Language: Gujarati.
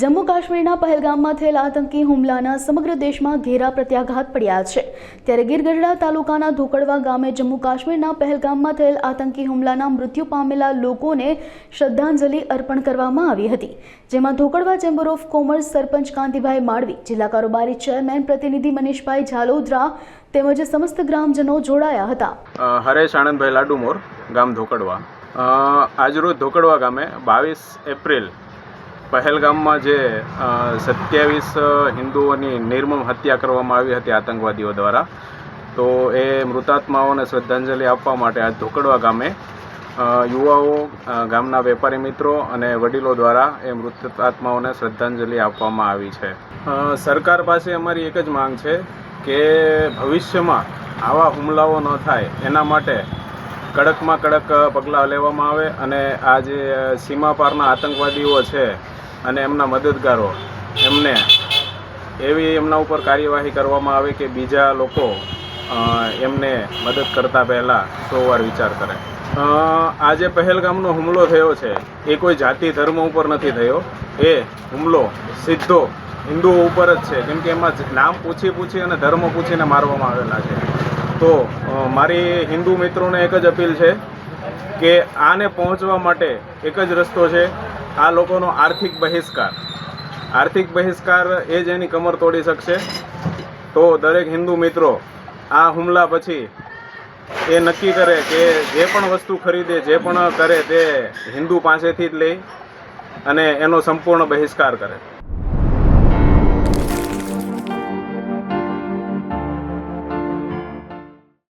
જમ્મુ કાશ્મીરના પહેલગામમાં થયેલા આતંકી હુમલાના સમગ્ર દેશમાં ઘેરા પ્રત્યાઘાત પડ્યા છે. ત્યારે ગીરગઢડા તાલુકાના ધોકડવા ગામે જમ્મુ કાશ્મીરના પહેલગામમાં થયેલ આતંકી હુમલાના મૃત્યુ પામેલા લોકોને શ્રદ્ધાંજલિ અર્પણ કરવામાં આવી હતી. જેમાં Dhokadva chamber of commerce sarpanch Kantibhai Malvi જિલ્લા કારોબારી ચેરમેન પ્રતિનિધિ મનીષભાઈ ઝાલોદરા તેમજ સમસ્ત ગ્રામજનો જોડાયા હતા. હરેશ આનંદભાઈ લાડુમોર, ગામ ધોકડવા. આજરોજ ધોકડવા ગામે બાવીસ એપ્રિલ પહેલગામમાં જે સત્યાવીસ હિન્દુઓની નિર્મમ હત્યા કરવામાં આવી હતી આતંકવાદીઓ દ્વારા, તો એ મૃતાત્માઓને શ્રદ્ધાંજલિ આપવા માટે આ ધોકડવા ગામે યુવાઓ ગામના વેપારી મિત્રો અને વડીલો દ્વારા એ મૃતાત્માઓને શ્રદ્ધાંજલિ આપવામાં આવી છે. સરકાર પાસે અમારી એક જ માંગ છે કે ભવિષ્યમાં આવા હુમલાઓ ન થાય, એના માટે કડકમાં કડક પગલાં લેવામાં આવે અને આ જે સીમા પારના આતંકવાદીઓ છે અને એમના મદદગારો. એમને એવી એમના ઉપર કાર્યવાહી કરવામાં આવે કે બીજા લોકો એમને મદદ કરતા પહેલાં સો વાર વિચાર કરે. આજે પહેલગામનો હુમલો થયો છે. એ કોઈ જાતિ ધર્મ ઉપર નથી થયો. એ હુમલો સીધો હિન્દુઓ ઉપર જ છે. કેમ કે એમાં નામ પૂછી પૂછી અને ધર્મ પૂછીને મારવામાં આવેલા છે. તો મારી હિન્દુ મિત્રોને એક જ અપીલ છે કે આને પહોંચવા માટે એક જ રસ્તો છે. આ લોકોનો આર્થિક બહિષ્કાર. આર્થિક બહિષ્કાર એ જ એની કમર તોડી શકશે. તો દરેક હિન્દુ મિત્રો, આ હુમલા પછી એ નક્કી કરે કે જે પણ વસ્તુ ખરીદે, જે પણ કરે તે હિન્દુ પાસેથી જ લે અને એનો સંપૂર્ણ બહિષ્કાર કરે.